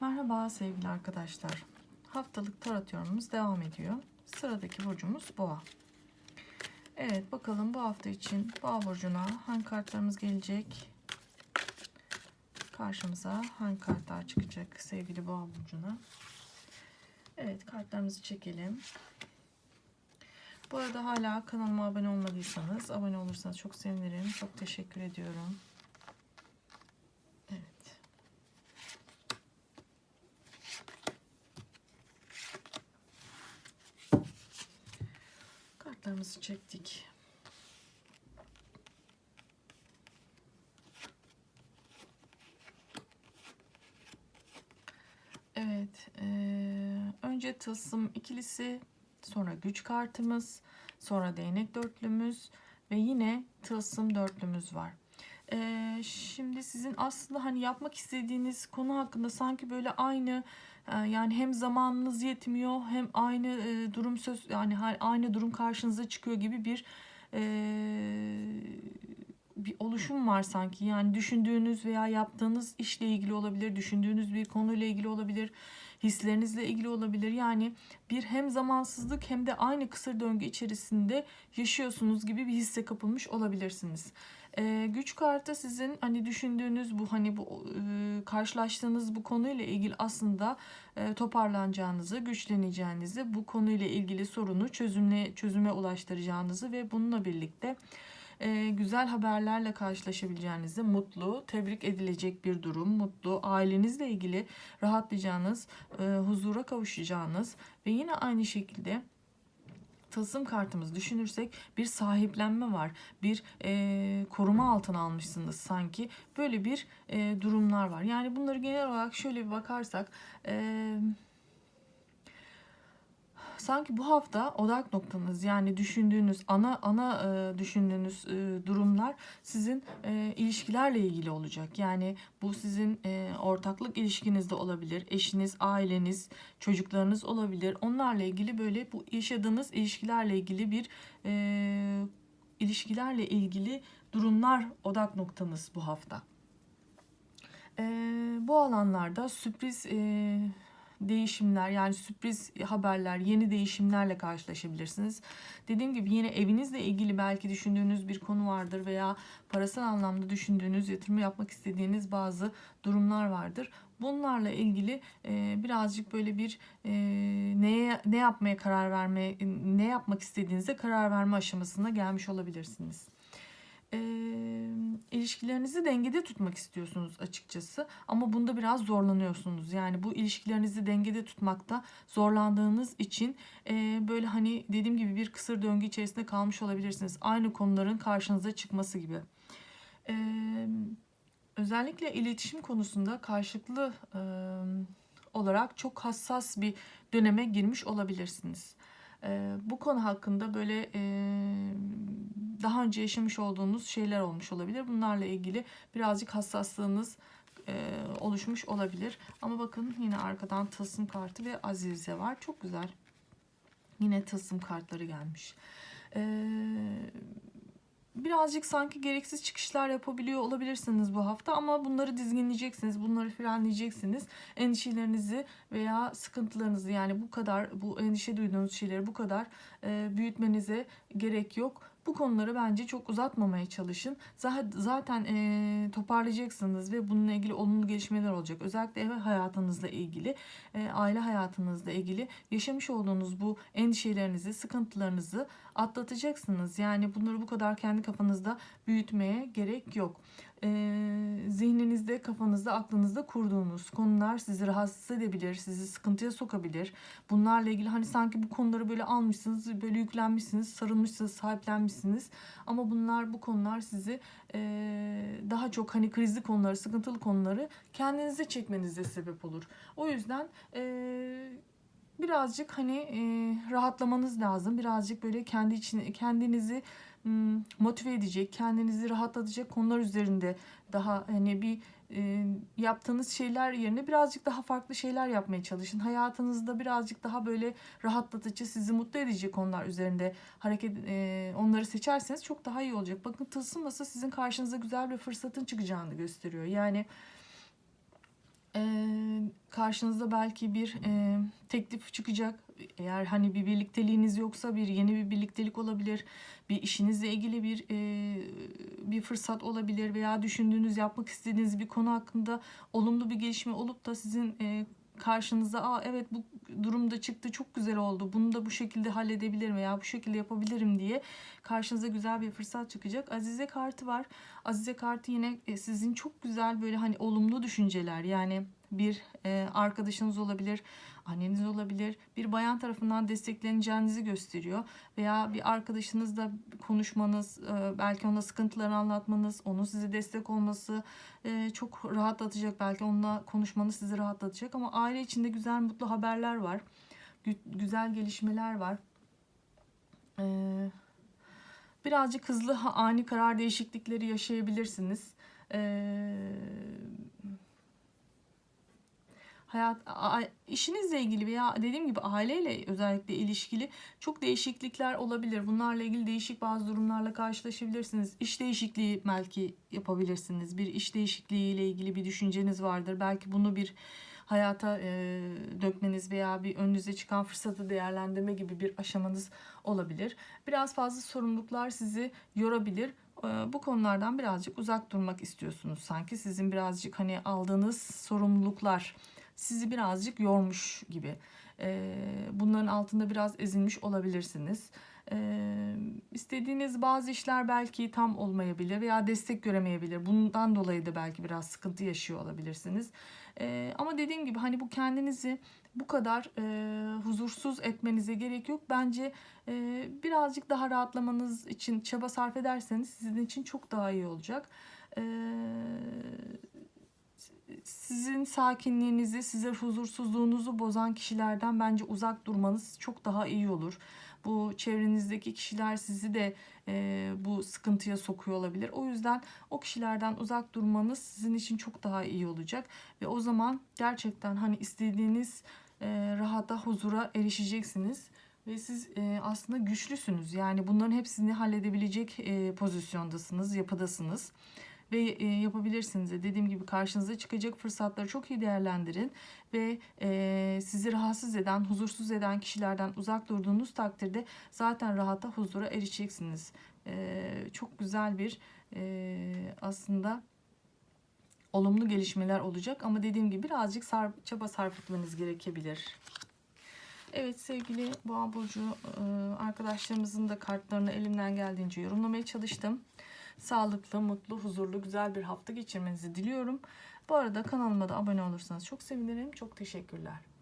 Merhaba sevgili arkadaşlar. Haftalık tarot yorumumuz devam ediyor. Sıradaki burcumuz Boğa. Evet bakalım bu hafta için Boğa burcuna hangi kartlarımız gelecek? Karşımıza hangi kartlar çıkacak sevgili Boğa burcuna? Evet kartlarımızı çekelim. Bu arada hala kanalıma abone olmadıysanız abone olursanız çok sevinirim. Çok teşekkür ediyorum. Evet. Kartlarımızı çektik. Evet. eee, önce tılsım ikilisi, sonra güç kartımız, sonra değnek dörtlümüz ve yine tılsım dörtlümüz var. Eee, şimdi sizin aslında hani yapmak istediğiniz konu hakkında sanki böyle aynı e, yani hem zamanınız yetmiyor hem aynı e, durum söz yani aynı durum karşınıza çıkıyor gibi bir e, bir oluşum var sanki. Yani düşündüğünüz veya yaptığınız işle ilgili olabilir, düşündüğünüz bir konuyla ilgili olabilir, hislerinizle ilgili olabilir. Yani bir hem zamansızlık hem de aynı kısır döngü içerisinde yaşıyorsunuz gibi bir hisse kapılmış olabilirsiniz. Ee, güç kartı sizin hani düşündüğünüz bu hani bu e, karşılaştığınız bu konuyla ilgili aslında e, toparlanacağınızı, güçleneceğinizi, bu konuyla ilgili sorunu çözümle çözüme ulaştıracağınızı ve bununla birlikte e, güzel haberlerle karşılaşabileceğinizi, mutlu, tebrik edilecek bir durum, mutlu, ailenizle ilgili rahatlayacağınız, e, huzura kavuşacağınız ve yine aynı şekilde tılsım kartımız düşünürsek bir sahiplenme var. Bir e, koruma altına almışsınız sanki. Böyle bir e, durumlar var. Yani bunları genel olarak şöyle bir bakarsak e, sanki bu hafta odak noktanız yani düşündüğünüz ana ana e, düşündüğünüz e, durumlar sizin e, ilişkilerle ilgili olacak. Yani bu sizin e, ortaklık ilişkinizde olabilir. Eşiniz, aileniz, çocuklarınız olabilir. Onlarla ilgili böyle bu yaşadığınız ilişkilerle ilgili bir e, ilişkilerle ilgili durumlar odak noktanız bu hafta. E, bu alanlarda sürpriz e, değişimler yani sürpriz haberler, yeni değişimlerle karşılaşabilirsiniz. Dediğim gibi yine evinizle ilgili belki düşündüğünüz bir konu vardır veya parasal anlamda düşündüğünüz, yatırım yapmak istediğiniz bazı durumlar vardır. Bunlarla ilgili e, birazcık böyle bir e, neye ne yapmaya karar verme, ne yapmak istediğinize karar verme aşamasına gelmiş olabilirsiniz e, ilişkilerinizi dengede tutmak istiyorsunuz açıkçası ama bunda biraz zorlanıyorsunuz. Yani bu ilişkilerinizi dengede tutmakta zorlandığınız için e, böyle hani dediğim gibi bir kısır döngü içerisinde kalmış olabilirsiniz. Aynı konuların karşınıza çıkması gibi. E, özellikle iletişim konusunda karşılıklı e, olarak çok hassas bir döneme girmiş olabilirsiniz. E, bu konu hakkında böyle e, daha önce yaşamış olduğunuz şeyler olmuş olabilir. Bunlarla ilgili birazcık hassaslığınız e, oluşmuş olabilir. Ama bakın yine arkadan tılsım kartı ve azize var. Çok güzel. Yine tılsım kartları gelmiş. Eee birazcık sanki gereksiz çıkışlar yapabiliyor olabilirsiniz bu hafta ama bunları dizginleyeceksiniz, bunları frenleyeceksiniz. Endişelerinizi veya sıkıntılarınızı yani bu kadar bu endişe duyduğunuz şeyleri bu kadar e, büyütmenize gerek yok. Bu konuları bence çok uzatmamaya çalışın. Zaten e, toparlayacaksınız ve bununla ilgili olumlu gelişmeler olacak. Özellikle ev hayatınızla ilgili, e, aile hayatınızla ilgili yaşamış olduğunuz bu endişelerinizi, sıkıntılarınızı atlatacaksınız. Yani bunları bu kadar kendi kafanızda büyütmeye gerek yok. Ee, zihninizde, kafanızda, aklınızda kurduğunuz konular sizi rahatsız edebilir, sizi sıkıntıya sokabilir. Bunlarla ilgili hani sanki bu konuları böyle almışsınız, böyle yüklenmişsiniz, sarılmışsınız, sahiplenmişsiniz. Ama bunlar, bu konular sizi e, daha çok hani krizli konuları, sıkıntılı konuları kendinize çekmenize sebep olur. O yüzden... E, birazcık hani e, rahatlamanız lazım. Birazcık böyle kendi için kendinizi motive edecek, kendinizi rahatlatacak konular üzerinde daha hani bir e, yaptığınız şeyler yerine birazcık daha farklı şeyler yapmaya çalışın. Hayatınızda birazcık daha böyle rahatlatıcı, sizi mutlu edecek konular üzerinde hareket e, onları seçerseniz çok daha iyi olacak. Bakın tılsım masa sizin karşınıza güzel bir fırsatın çıkacağını gösteriyor. Yani e, karşınıza belki bir e, teklif çıkacak. Eğer hani bir birlikteliğiniz yoksa bir yeni bir birliktelik olabilir. Bir işinizle ilgili bir e, bir fırsat olabilir veya düşündüğünüz, yapmak istediğiniz bir konu hakkında olumlu bir gelişme olup da sizin e, karşınıza Aa, evet bu durumda çıktı çok güzel oldu bunu da bu şekilde halledebilirim veya bu şekilde yapabilirim diye karşınıza güzel bir fırsat çıkacak. Azize kartı var. Azize kartı yine e, sizin çok güzel böyle hani olumlu düşünceler yani bir e, arkadaşınız olabilir, anneniz olabilir, bir bayan tarafından destekleneceğinizi gösteriyor veya bir arkadaşınızla konuşmanız, e, belki ona sıkıntılarını anlatmanız, onun size destek olması e, çok rahatlatacak. Belki onunla konuşmanız sizi rahatlatacak ama aile içinde güzel mutlu haberler var. Gü- güzel gelişmeler var. Eee birazcık hızlı ani karar değişiklikleri yaşayabilirsiniz. Ee, hayat işinizle ilgili veya dediğim gibi aileyle özellikle ilişkili çok değişiklikler olabilir. Bunlarla ilgili değişik bazı durumlarla karşılaşabilirsiniz. İş değişikliği belki yapabilirsiniz. Bir iş değişikliği ile ilgili bir düşünceniz vardır. Belki bunu bir hayata e, dökmeniz veya bir önünüze çıkan fırsatı değerlendirme gibi bir aşamanız olabilir. Biraz fazla sorumluluklar sizi yorabilir. E, bu konulardan birazcık uzak durmak istiyorsunuz sanki. Sizin birazcık hani aldığınız sorumluluklar sizi birazcık yormuş gibi. E, bunların altında biraz ezilmiş olabilirsiniz. E, istediğiniz bazı işler belki tam olmayabilir veya destek göremeyebilir. Bundan dolayı da belki biraz sıkıntı yaşıyor olabilirsiniz. E, ama dediğim gibi hani bu kendinizi bu kadar e, huzursuz etmenize gerek yok. Bence e, birazcık daha rahatlamanız için çaba sarf ederseniz sizin için çok daha iyi olacak. E, sizin sakinliğinizi, size huzursuzluğunuzu bozan kişilerden bence uzak durmanız çok daha iyi olur. Bu çevrenizdeki kişiler sizi de e, bu sıkıntıya sokuyor olabilir. O yüzden o kişilerden uzak durmanız sizin için çok daha iyi olacak. Ve o zaman gerçekten hani istediğiniz e, rahata, huzura erişeceksiniz. Ve siz e, aslında güçlüsünüz. Yani bunların hepsini halledebilecek e, pozisyondasınız, yapıdasınız ve e, yapabilirsiniz. de. Dediğim gibi karşınıza çıkacak fırsatları çok iyi değerlendirin ve e, sizi rahatsız eden, huzursuz eden kişilerden uzak durduğunuz takdirde zaten rahata, huzura erişeceksiniz. E, çok güzel bir e, aslında olumlu gelişmeler olacak ama dediğim gibi birazcık sar, çaba sarf etmeniz gerekebilir. Evet sevgili Boğa Burcu e, arkadaşlarımızın da kartlarını elimden geldiğince yorumlamaya çalıştım. Sağlıklı, mutlu, huzurlu, güzel bir hafta geçirmenizi diliyorum. Bu arada kanalıma da abone olursanız çok sevinirim. Çok teşekkürler.